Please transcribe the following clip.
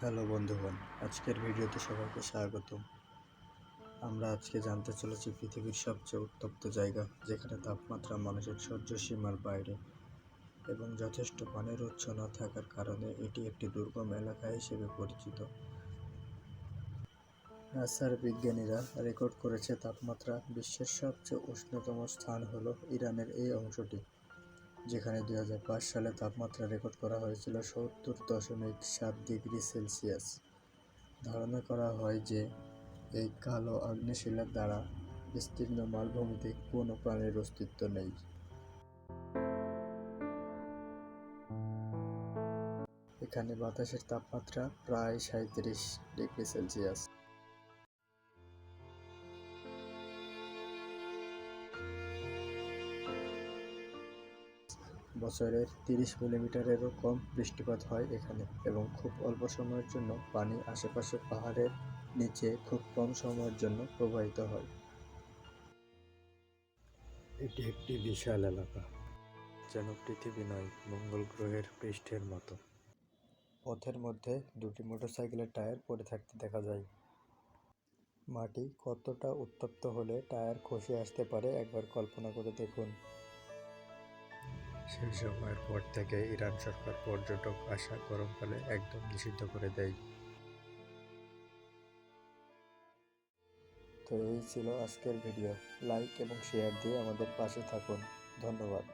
Hello বন্ধুগণ, আজকের ভিডিওতে সবাইকে স্বাগতম। আমরা আজকে জানতে চলেছি পৃথিবীর সবচেয়ে উত্তপ্ত জায়গা, যেখানে তাপমাত্রা মানুষের সহ্য সীমার বাইরে এবং যথেষ্ট পানির উৎস না থাকার কারণে এটি একটি দুর্গম এলাকা হিসেবে পরিচিত। নাসার বিজ্ঞানীরা রেকর্ড করেছে, তাপমাত্রা বিশ্বের সবচেয়ে উষ্ণতম স্থান হলো ইরানের এই অংশটি। যেখানে দুই সালে তাপমাত্রা রেকর্ড করা হয়েছিল সত্তর দশমিক সাত ডিগ্রি সেলসিয়াস। ধারণা করা হয় যে, এই কালো আগ্নেয়শিলার দ্বারা বিস্তীর্ণ মালভূমিতে কোনো প্রাণীর অস্তিত্ব নেই। এখানে বাতাসের তাপমাত্রা প্রায় সাঁত্রিশ ডিগ্রি সেলসিয়াস। বছরের তিরিশ মিলিমিটারেরও কম বৃষ্টিপাত হয় এখানে এবং খুব অল্প সময়ের জন্য পানি আশেপাশে পাহাড়ের নিচে খুব কম সময়ের জন্য প্রবাহিত হয়। এটি একটি বিশাল এলাকা, যেন পৃথিবী নয়, মঙ্গল গ্রহের পৃষ্ঠের মতো। পথের মধ্যে দুটি মোটরসাইকেলের টায়ার পড়ে থাকতে দেখা যায়। মাটি কতটা উত্তপ্ত হলে টায়ার খসে আসতে পারে একবার কল্পনা করে দেখুন। সেই সময়ের পর থেকে ইরান সরকার পর্যটক আসা গরমকালে একদম নিষিদ্ধ করে দেয়। তো এই ছিল আজকের ভিডিও লাইক এবং শেয়ার দিয়ে আমাদের পাশে থাকুন। ধন্যবাদ।